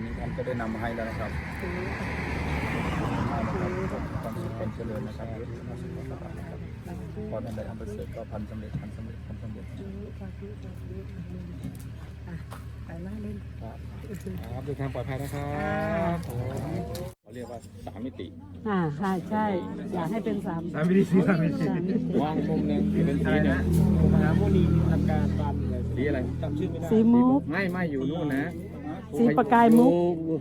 วันนี้ท่านก็ได้นำมาให้แล้วนะครับความสุขความเจริญนะครับพอท่านได้ทำประเสริฐก็พันสำเร็จพันสำเร็จพันสำเร็จไปเล่นครับเดินทางปลอดภัยนะครับเขาเรียกว่าสามมิติ อ่าใช่ใช่ อยากให้เป็นสามสามมิติสามมิติสามมิติมองมุมหนึ่งเป็นสีหนึ่งมหาโมนีทำการบันสีอะไรจำชื่อไม่ได้สีมุกไม่ไม่อยู่นู่นนะ สีประกายมุก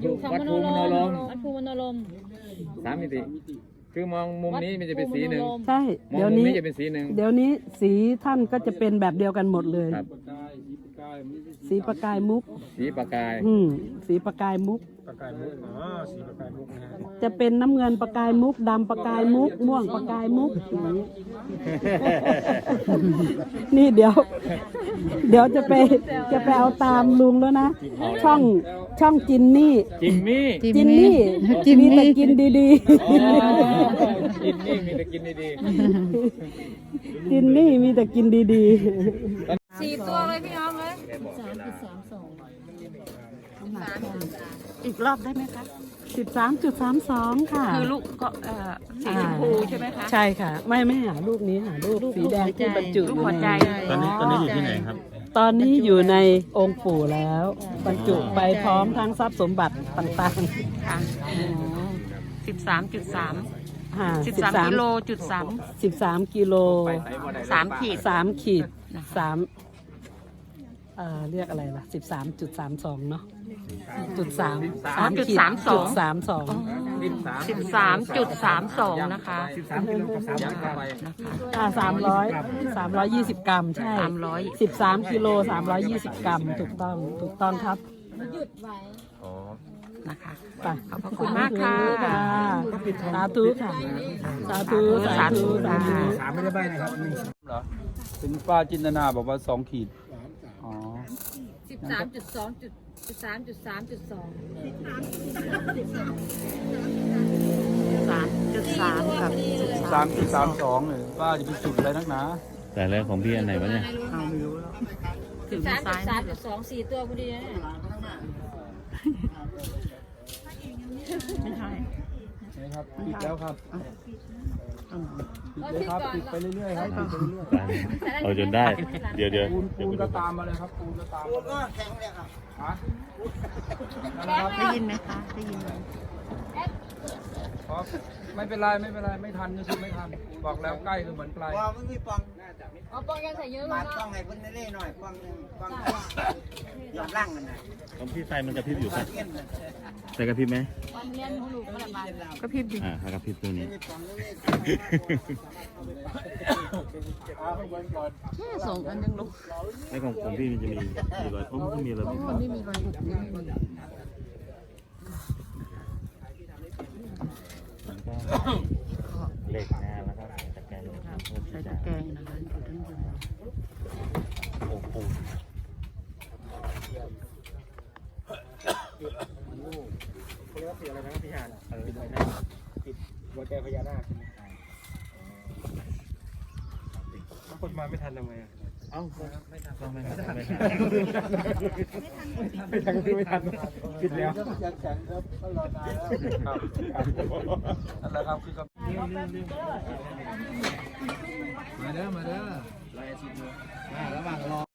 อยู่คำวัดมภูโนมิมรโนมรมวัดภูมิมโนรมสามมิติ คือมองมุมนี้มันจะเป็นสีหนึ่งใช่ มองเดี๋ยวมุมนี้นี้ จะเป็นสีหนึ่ง เดี๋ยวนี้สีท่านก็จะเป็นแบบเดียวกันหมดเลย ครับ สีประกายมุก สีประกาย อืมสีประกายมุก ประกายมุกอ๋อสีประกายมุกนะฮะจะเป็นน้ำเงินประกายมุกดำประกายมุก ม่วงประกายมุกอย่างนี้ นี่เดี๋ยว เดี๋ยวจะไปจะไปเอาตามลุงแล้วนะ ช่องช่องจินนี่ จิมมี่จินนี่มีแต่กินดีอ๋อจิมมี่มีแต่กินดีๆจินนี่มีแต่กินดีสี่ตัวเลย พี่น้องเลยๆอีกรอบได้ไหมคะสิบสามจุดสามสองค่ะ คือลูกก็เอ่อสีชมพูใช่ไหมคะ ใช่ค่ะ ไม่ไม่หาลูกนี้หาลูกสีแดงที่บรรจุลูกหัวใจ ตอนนี้ตอนนี้อยู่ที่ไหนครับ ตอนนี้อยู่ในองค์ปู่แล้ว บรรจุไปพร้อมทั้งทรัพย์สมบัติต่างค่ะสิบสามจุดสามๆค่ะสิบสามกิโลจุดสามสิบสามกิโลสามขีดสามขีดสาม เอ่อเรียกอะไรล่ะสิบสามจุดสามสองเนาะจุดสามอ๋อจุดสามสอง สามสองสิบสามจุดสามสองนะคะ สิบสามกิโลกับสามเข้าไปนะคะอ่าสามร้อยสามร้อยยี่สิบกรัมใช่สามร้อยสิบสามกิโลสามร้อยยี่สิบกรัม ถูกต้องถูกต้องครับอ๋อนะคะไปขอบพระคุณมากค่ะ สาธุค่ะ สาธุสาธุสาธุ สามไม่ได้ใบนะครับหนึ่ง เหรอเป็นป้าจินตนาบอกว่าสองขีดอ๋อ สิบสามจุดสองจุดสิบสามจุดสามจุดสองสามจุดสามกับสามจุดสามสองเลยป้าจะไปจุดอะไรนักหนาแต่แรกของพี่อันไหนวะเนี่ยถึงซ้ายสามจุดสองสี่ตัวพอดีนะไม่ใช่นะครับปิดแล้วครับ เลยครับปิดไปเรื่อยๆครับปิดไปเรื่อยเอาจนได้ เดี๋ยวเดี๋ยวๆปูนเดี๋ยวปูนไปก็ดูตามมาเลยครับปูนก็ตามปูนก็แข็งเลยครับฮะนั่นแหละครับได้ยินไหมคะได้ยินไหมครับไม่เป็นไรไม่เป็นไรไม่ทันก็คือไม่ทันบอกแล้วใกล้ก็เหมือนไกลว่ามันมีปองเอาปองยังใส่เยอะเลมายนะปองให้เพิ่นได้หน่อยปองหนึงปองยอ ดล่างกันนะของพี่ไฟมันกระพริบอยู่ครับเงี้ยน่ะใส่กระพริบไหมวันเรียนของหนูก็ระบายก็พิมพ์ดิอ่ากระพริบตัวนี้มีปองเลยแค่สองอันยังลูกในของของพี่มันจะมีมีรอยโอ้มันก็มีรอยมันไม่มีรอยบุบไม่มีมันก็เหล็กนะแล้วก็ใส่ตะแกรงลงครับใส่ตะแกรงนะคะอยู่ทั้งบน โอ้โห หัวใจพญานาคคนมาไม่ทันทำไงเอ้าไม่ทันไม่ทันไม่ทันไม่ทันไม่ทันปิดแล้วยังแข็งครับก็รอนานแล้วครับนั่นแหละครับคือมาเด้อมาเด้อระหว่างรอ